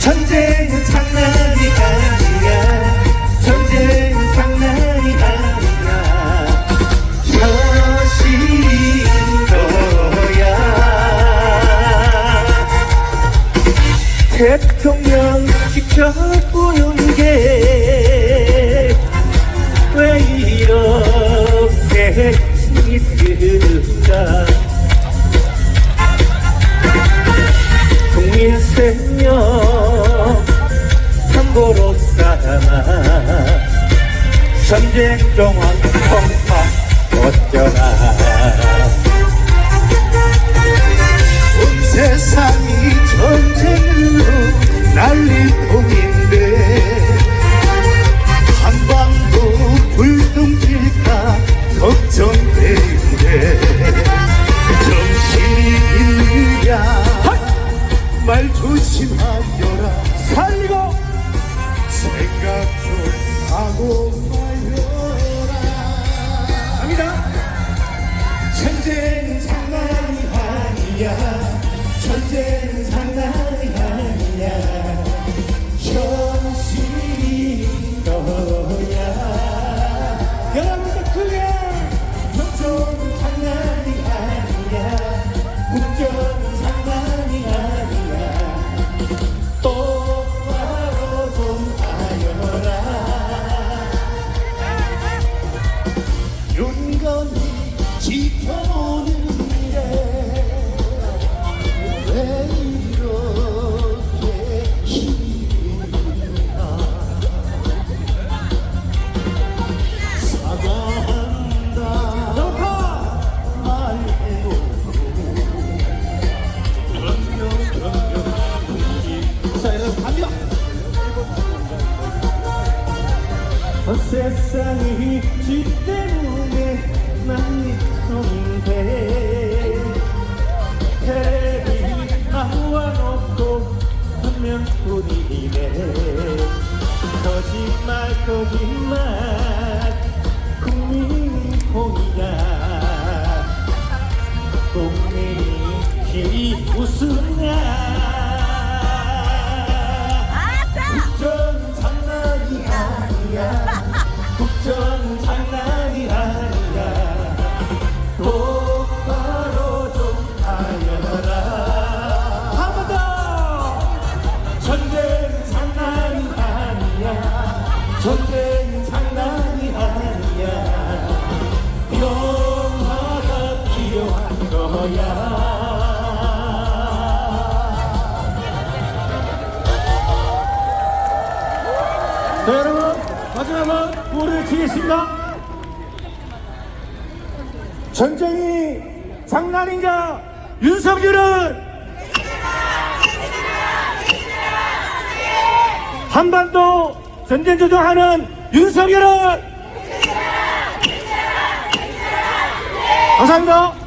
전쟁은 장난이 아니야. 전쟁은 장난이 아니야. 현실인 거야. 대통령 직접 보는 함부로 삼아 전쟁 동안 어, 세상이 지 때문에 난리통인데 텔레비 나와놓고 한명뿐이네. 거짓말 거짓말 국민이 공이야 국민이 웃으냐 국 전쟁 장난이 아니야. 평화가 필요한 거야. 자 여러분 마지막으로 노래 치겠습니다. 전쟁이 장난인가? 윤석열은 한반도 전쟁 조정하는 윤석열은? 감사합니다